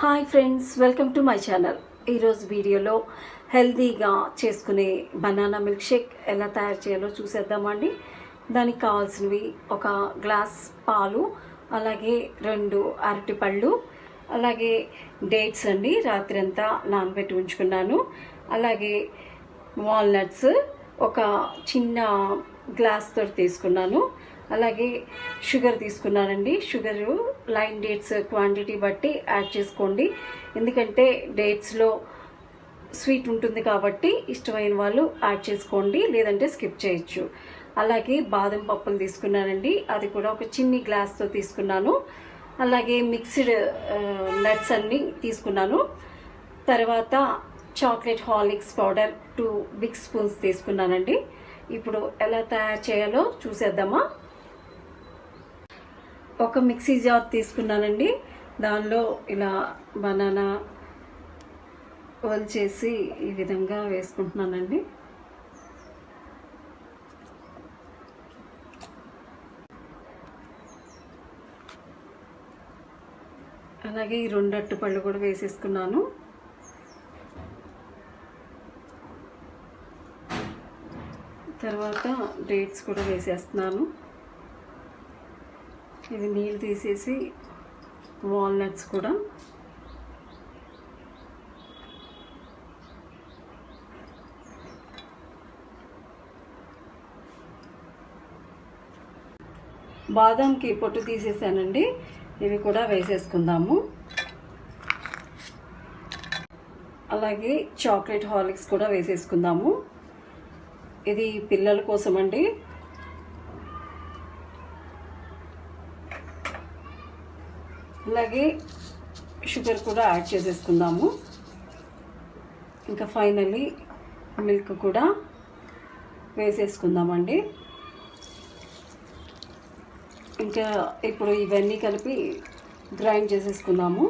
Hi friends welcome to my channel ఈరోజు వీడియోలో హెల్తీగా చేసుకునే బనానా మిల్క్ షేక్ ఎలా తయారు చేయాలో చూసేద్దామండి. దానికి కావాల్సినవి ఒక గ్లాస్ పాలు అలాగే రెండు అరటిపళ్ళు అలాగే డేట్స్ అండి రాత్రి అంతా నానబెట్టి ఉంచుకున్నాను. అలాగే వాల్నట్స్ ఒక చిన్న గ్లాస్ తోటి తీసుకున్నాను. అలాగే షుగర్ తీసుకున్నానండి. షుగరు లైన్ డేట్స్ క్వాంటిటీ బట్టి యాడ్ చేసుకోండి. ఎందుకంటే డేట్స్లో స్వీట్ ఉంటుంది కాబట్టి ఇష్టమైన వాళ్ళు యాడ్ చేసుకోండి లేదంటే స్కిప్ చేయొచ్చు. అలాగే బాదం పప్పులు తీసుకున్నానండి. అది కూడా ఒక చిన్ని గ్లాస్తో తీసుకున్నాను. అలాగే మిక్స్డ్ నట్స్ అన్నీ తీసుకున్నాను. తర్వాత chocolate Horlicks powder two big spoons తీసుకున్నానండి. ఇప్పుడు ఎలా తయారు చేయాలో చూసేద్దామా? ఒక మిక్సీ జార్ తీసుకున్నానండి. దానిలో ఇలా బనానా చేసి ఈ విధంగా వేసుకుంటున్నానండి. అలాగే ఈ రెండు అట్టుపళ్ళు కూడా వేసేసుకున్నాను. తర్వాత డేట్స్ కూడా వేసేస్తున్నాను. ఇది నీళ్ళు తీసేసి వాల్నట్స్ కూడా. బాదంకి పొట్టు తీసేసానండి. ఇవి కూడా వేసేసుకుందాము. అలాగే చాక్లెట్ హార్లిక్స్ కూడా వేసేసుకుందాము. ఇది పిల్లల కోసం అండి అలాగే షుగర్ కూడా యాడ్ చేసేసుకుందాము. ఇంకా ఫైనల్లీ మిల్క్ కూడా వేసేసుకుందామండి. ఇంకా ఇప్పుడు ఇవన్నీ కలిపి గ్రైండ్ చేసేసుకుందాము.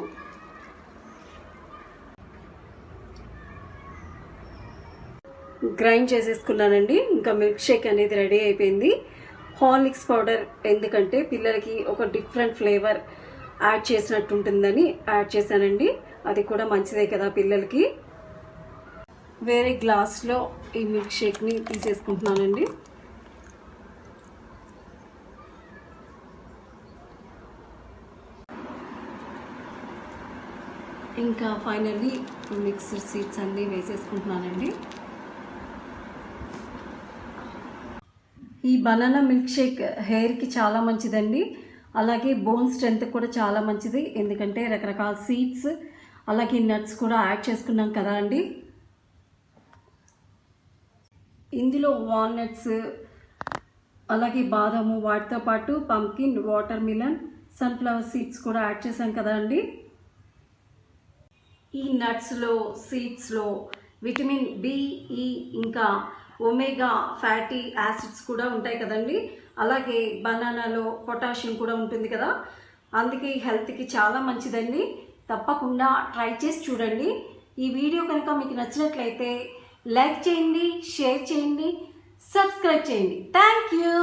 గ్రైండ్ చేసేసుకున్నానండి. ఇంకా మిల్క్ షేక్ అనేది రెడీ అయిపోయింది. హార్లిక్స్ పౌడర్ ఎందుకంటే పిల్లలకి ఒక డిఫరెంట్ ఫ్లేవర్ యాడ్ చేసినట్టు ఉంటుందని యాడ్ చేశానండి. అది కూడా మంచిదే కదా పిల్లలకి. వేరే గ్లాస్లో ఈ మిల్క్ షేక్ని తీసేసుకుంటున్నానండి. ఇంకా ఫైనల్లీ మిక్స్డ్ సీడ్స్ అన్నీ వేసేసుకుంటున్నానండి. ఈ బనానా మిల్క్ షేక్ హెయిర్కి చాలా మంచిదండి. అలాగే బోన్ స్ట్రెంత్ కూడా చాలా మంచిది. ఎందుకంటే రకరకాల సీడ్స్ అలాగే నట్స్ కూడా యాడ్ చేసుకున్నాం కదా అండి. ఇందులో వాల్నట్స్ అలాగే బాదాము వాటితో పాటు pumpkin water melon sunflower seeds కూడా యాడ్ చేశాం కదా అండి. ఈ నట్స్లో సీడ్స్లో విటమిన్ బిఈ ఇంకా ఒమేగా ఫ్యాటీ యాసిడ్స్ కూడా ఉంటాయి కదండి. అలాగే బనానాలో పొటాషియం కూడా ఉంటుంది కదా. అందుకే హెల్త్కి చాలా మంచిదండి. తప్పకుండా ట్రై చేసి చూడండి. ఈ వీడియో కనుక మీకు నచ్చినట్లయితే లైక్ చేయండి షేర్ చేయండి సబ్స్క్రైబ్ చేయండి. Thank you.